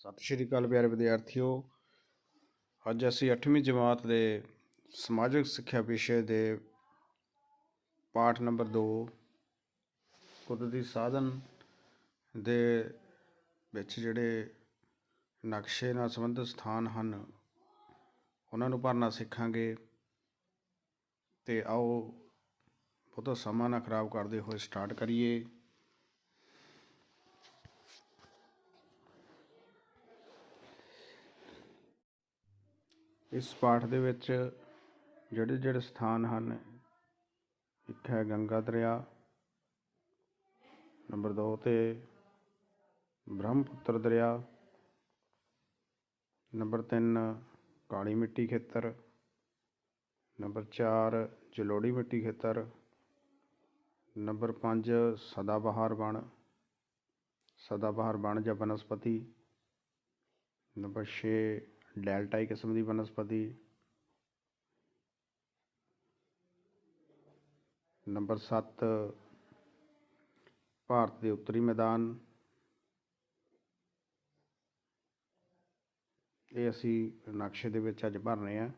ਸਤਿ ਸ਼੍ਰੀ ਅਕਾਲ ਪਿਆਰੇ ਵਿਦਿਆਰਥੀਓ। ਅੱਜ ਅਸੀਂ 8ਵੀਂ ਜਮਾਤ ਦੇ ਸਮਾਜਿਕ ਸਿੱਖਿਆ ਵਿਸ਼ੇ ਦੇ ਪਾਠ ਨੰਬਰ 2 ਕੁਦਰਤੀ ਸਾਧਨ ਦੇ ਵਿੱਚ ਜਿਹੜੇ ਨਕਸ਼ੇ ਨਾਲ ਸੰਬੰਧਿਤ ਸਥਾਨ ਹਨ, ਉਹਨਾਂ ਨੂੰ ਭਰਨਾ ਸਿੱਖਾਂਗੇ। ਤੇ ਆਓ ਬਹੁਤਾ ਸਮਾਂ ਨਾ ਖਰਾਬ ਕਰਦੇ ਹੋਏ ਸਟਾਰਟ ਕਰੀਏ। ਇਸ ਪਾਠ ਦੇ ਵਿੱਚ ਜਿਹੜੇ ਜਿਹੜੇ ਸਥਾਨ ਹਨ ਇੱਕ ਹੈ ਗੰਗਾ ਦਰਿਆ, ਨੰਬਰ 2 ਤੇ ਬ੍ਰਹਮਪੁੱਤਰ ਦਰਿਆ, ਨੰਬਰ 3 ਕਾਲੀ ਮਿੱਟੀ ਖੇਤਰ, ਨੰਬਰ 4 ਜਲੋੜੀ ਮਿੱਟੀ ਖੇਤਰ, ਨੰਬਰ 5 ਸਦਾਬਹਾਰ ਬਣ ਸਦਾਬਹਾਰ ਬਣ ਜਾਂ ਬਨਸਪਤੀ, ਨੰਬਰ 6 ਡੈਲਟਾਈ ਕਿਸਮ ਦੀ ਬਨਸਪਤੀ। ਨੰਬਰ 7 ਭਾਰਤ ਦੇ ਉੱਤਰੀ ਮੈਦਾਨ। ਇਹ ਅਸੀਂ ਨਕਸ਼ੇ ਦੇ ਵਿੱਚ ਅੱਜ ਭਰ ਰਹੇ ਹਾਂ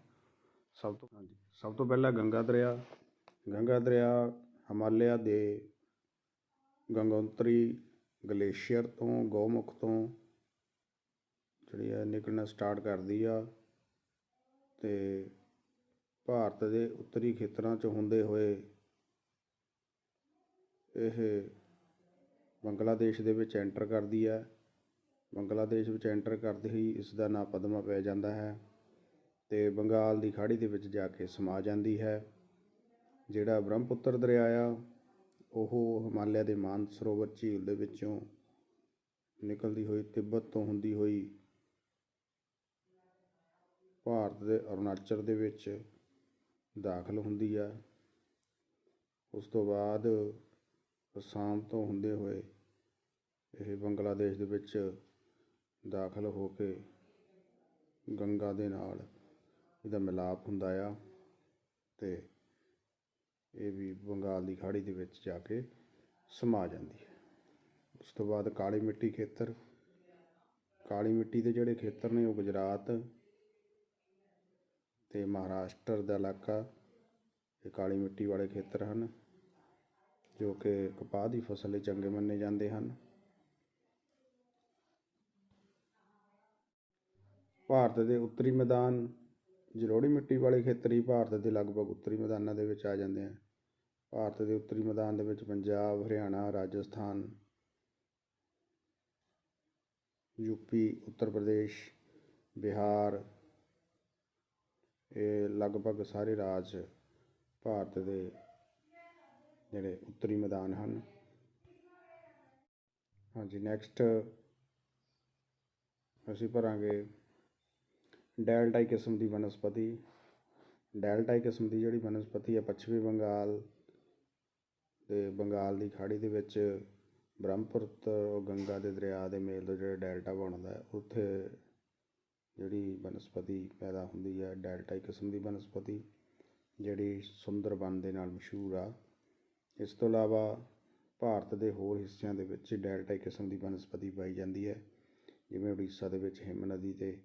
ਸਭ ਤੋਂ ਹਾਂਜੀ, ਸਭ ਤੋਂ ਪਹਿਲਾਂ ਗੰਗਾ ਦਰਿਆ। ਗੰਗਾ ਦਰਿਆ ਹਿਮਾਲਿਆ ਦੇ ਗੰਗੋਤਰੀ ਗਲੇਸ਼ੀਅਰ ਤੋਂ ਗੋਮੁਖ ਤੋਂ ਜਿਹੜੀ ਆ ਨਿਕਲਣਾ ਸਟਾਰਟ ਕਰਦੀ ਆ ਤੇ ਭਾਰਤ ਦੇ ਉੱਤਰੀ ਖੇਤਰਾਂ 'ਚ ਹੁੰਦੇ ਹੋਏ ਇਹ ਬੰਗਲਾਦੇਸ਼ ਦੇ ਵਿੱਚ ਐਂਟਰ ਕਰਦੀ ਹੈ ਬੰਗਲਾਦੇਸ਼ ਵਿੱਚ ਐਂਟਰ ਕਰਦੇ ਹੀ ਇਸ ਦਾ ਨਾਂ ਪਦਮਾ ਪੈ ਜਾਂਦਾ ਹੈ ਤੇ ਬੰਗਾਲ ਦੀ ਖਾੜੀ ਦੇ ਵਿੱਚ ਜਾ ਕੇ ਸਮਾ ਜਾਂਦੀ ਹੈ। ਜਿਹੜਾ ਬ੍ਰਹਮਪੁੱਤਰ ਦਰਿਆ ਆ, ਉਹ ਹਿਮਾਲਿਆ ਦੇ ਮਾਨਸਰੋਵਰ ਝੀਲ ਦੇ ਵਿੱਚੋਂ ਨਿਕਲਦੀ ਹੋਈ ਤਿੱਬਤ ਤੋਂ ਹੁੰਦੀ ਹੋਈ ਭਾਰਤ ਦੇ ਅਰੁਣਾਚਲ ਦੇ ਵਿੱਚ ਦਾਖਲ ਹੁੰਦੀ ਆ। ਉਸ ਤੋਂ ਬਾਅਦ ਅਸਾਮ ਤੋਂ ਹੁੰਦੇ ਹੋਏ ਇਹ ਬੰਗਲਾਦੇਸ਼ ਦੇ ਵਿੱਚ ਦਾਖਲ ਹੋ ਕੇ ਗੰਗਾ ਦੇ ਨਾਲ ਇਹਦਾ ਮਿਲਾਪ ਹੁੰਦਾ ਆ ਤੇ ਇਹ ਵੀ ਬੰਗਾਲ ਦੀ ਖਾੜੀ ਦੇ ਵਿੱਚ ਜਾ ਕੇ ਸਮਾ ਜਾਂਦੀ ਹੈ। ਉਸ ਤੋਂ ਬਾਅਦ ਕਾਲੀ ਮਿੱਟੀ ਖੇਤਰ। ਕਾਲੀ ਮਿੱਟੀ ਦੇ ਜਿਹੜੇ ਖੇਤਰ ਨੇ ਉਹ ਗੁਜਰਾਤ ਅਤੇ ਮਹਾਰਾਸ਼ਟਰ ਦਾ ਇਲਾਕਾ, ਇਹ ਕਾਲੀ ਮਿੱਟੀ ਵਾਲੇ ਖੇਤਰ ਹਨ, ਜੋ ਕਿ ਕਪਾਹ ਦੀ ਫਸਲ ਲਈ ਚੰਗੇ ਮੰਨੇ ਜਾਂਦੇ ਹਨ। ਭਾਰਤ ਦੇ ਉੱਤਰੀ ਮੈਦਾਨ ਜਲੋੜੀ ਮਿੱਟੀ ਵਾਲੇ ਖੇਤਰ ਹੀ ਭਾਰਤ ਦੇ ਲਗਭਗ ਉੱਤਰੀ ਮੈਦਾਨਾਂ ਦੇ ਵਿੱਚ ਆ ਜਾਂਦੇ ਹਨ। ਭਾਰਤ ਦੇ ਉੱਤਰੀ ਮੈਦਾਨ ਦੇ ਵਿੱਚ ਪੰਜਾਬ, ਹਰਿਆਣਾ, ਰਾਜਸਥਾਨ ਯੂਪੀ ਉੱਤਰ ਪ੍ਰਦੇਸ਼, ਬਿਹਾਰ ਇਹ ਲਗਭਗ ਸਾਰੇ ਰਾਜ ਭਾਰਤ ਦੇ ਜਿਹੜੇ ਉੱਤਰੀ ਮੈਦਾਨ ਹਨ। ਹਾਂਜੀ ਨੈਕਸਟ ਅਸੀਂ ਭਰਾਂਗੇ ਡੈਲਟਾਈ ਕਿਸਮ ਦੀ ਵਨਸਪਤੀ ਡੈਲਟਾਈ ਕਿਸਮ ਦੀ ਜਿਹੜੀ ਬਨਸਪਤੀ ਹੈ ਪੱਛਮੀ ਬੰਗਾਲ ਤੇ ਬੰਗਾਲ ਦੀ ਖਾੜੀ ਦੇ ਵਿੱਚ ਬ੍ਰਹਮਪੁੱਤਰ ਗੰਗਾ ਦੇ ਦਰਿਆ ਦੇ ਮੇਲ ਤੋਂ ਜਿਹੜਾ ਡੈਲਟਾ ਬਣਦਾ ਉੱਥੇ ਜਿਹੜੀ ਬਨਸਪਤੀ ਪੈਦਾ ਹੁੰਦੀ ਹੈ ਡੈਲਟਾ ਡੈਲਟਾਈ ਕਿਸਮ ਦੀ ਬਨਸਪਤੀ, ਜਿਹੜੀ ਸੁੰਦਰਬਨ ਦੇ ਨਾਲ ਮਸ਼ਹੂਰ ਆ। ਇਸ ਤੋਂ ਇਲਾਵਾ ਭਾਰਤ ਦੇ ਹੋਰ ਹਿੱਸਿਆਂ ਦੇ ਵਿੱਚ ਡੈਲਟਾਈ ਕਿਸਮ ਦੀ ਬਨਸਪਤੀ ਪਾਈ ਜਾਂਦੀ ਹੈ, ਜਿਵੇਂ ਉੜੀਸਾ ਦੇ ਵਿੱਚ ਹਿਮ ਨਦੀ ਤੇ,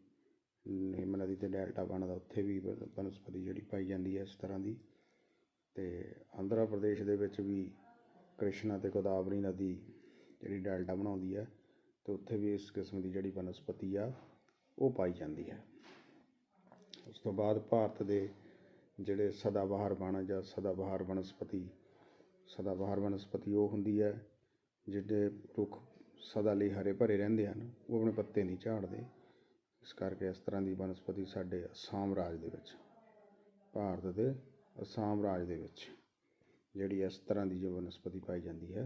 ਹਿਮ ਨਦੀ ਤੇ ਡੈਲਟਾ ਬਣਦਾ ਉੱਥੇ ਵੀ ਬਨਸਪਤੀ ਜਿਹੜੀ ਪਾਈ ਜਾਂਦੀ ਹੈ ਇਸ ਤਰ੍ਹਾਂ ਦੀ। ਤੇ ਆਂਧਰਾ ਪ੍ਰਦੇਸ਼ ਦੇ ਵਿੱਚ ਵੀ ਕ੍ਰਿਸ਼ਨਾ ਤੇ ਗੋਦਾਵਰੀ ਨਦੀ ਜਿਹੜੀ ਡੈਲਟਾ ਬਣਾਉਂਦੀ ਹੈ, ਤੇ ਉੱਥੇ ਵੀ ਇਸ ਕਿਸਮ ਦੀ ਜਿਹੜੀ ਬਨਸਪਤੀ ਆ। ਉਹ ਪਾਈ ਜਾਂਦੀ ਹੈ। ਉਸ ਤੋਂ ਬਾਅਦ ਭਾਰਤ ਦੇ ਜਿਹੜੇ ਸਦਾਬਹਾਰ ਬਣ ਜਾਂ ਸਦਾਬਹਾਰ ਵਨਸਪਤੀ ਸਦਾਬਹਾਰ ਵਨਸਪਤੀ ਉਹ ਹੁੰਦੀ ਹੈ ਜਿਹੜੇ ਰੁੱਖ ਸਦਾ ਲਈ ਹਰੇ ਭਰੇ ਰਹਿੰਦੇ ਹਨ, ਉਹ ਆਪਣੇ ਪੱਤੇ ਨਹੀਂ ਝਾੜਦੇ। ਇਸ ਕਰਕੇ ਇਸ ਤਰ੍ਹਾਂ ਦੀ ਵਨਸਪਤੀ ਸਾਡੇ ਅਸਾਮ ਰਾਜ ਦੇ ਵਿੱਚ, ਭਾਰਤ ਦੇ ਅਸਾਮ ਰਾਜ ਦੇ ਵਿੱਚ ਜਿਹੜੀ ਇਸ ਤਰ੍ਹਾਂ ਦੀ ਜੋ ਵਨਸਪਤੀ ਪਾਈ ਜਾਂਦੀ ਹੈ,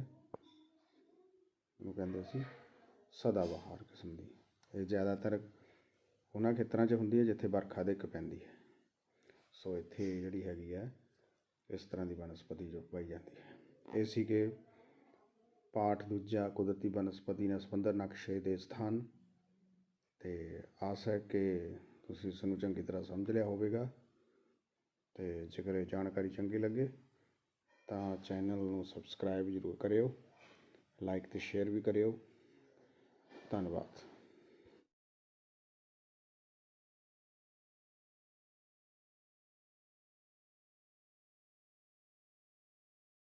ਉਹਨੂੰ ਕਹਿੰਦੇ ਸੀ ਸਦਾਬਹਾਰ ਕਿਸਮ ਦੀ। ਇਹ ਜ਼ਿਆਦਾਤਰ ਉਹਨਾਂ ਖੇਤਰਾਂ 'ਚ ਹੁੰਦੀ ਹੈ ਜਿੱਥੇ ਵਰਖਾ ਦੇ ਇੱਕ ਪੈਂਦੀ ਹੈ। ਸੋ ਇੱਥੇ ਜਿਹੜੀ ਹੈਗੀ ਹੈ, ਇਸ ਤਰ੍ਹਾਂ ਦੀ ਬਨਸਪਤੀ ਜੋ ਪਾਈ ਜਾਂਦੀ ਹੈ। ਇਹ ਸੀਗੇ ਪਾਠ ਦੂਜਾ ਕੁਦਰਤੀ ਬਨਸਪਤੀ ਨਾਲ ਸੰਬੰਧਿਤ ਨਕਸ਼ੇ ਦੇ ਸਥਾਨ। ਤੇ ਆਸ ਹੈ ਕਿ ਤੁਸੀਂ ਇਸ ਨੂੰ ਚੰਗੀ ਤਰ੍ਹਾਂ ਸਮਝ ਲਿਆ ਹੋਵੇਗਾ। ਤੇ ਜੇਕਰ ਇਹ ਜਾਣਕਾਰੀ ਚੰਗੀ ਲੱਗੇ, ਤਾਂ ਚੈਨਲ ਨੂੰ ਸਬਸਕ੍ਰਾਈਬ ਜ਼ਰੂਰ ਕਰਿਓ, ਲਾਈਕ ਤੇ ਸ਼ੇਅਰ ਵੀ ਕਰਿਓ। ਧੰਨਵਾਦ।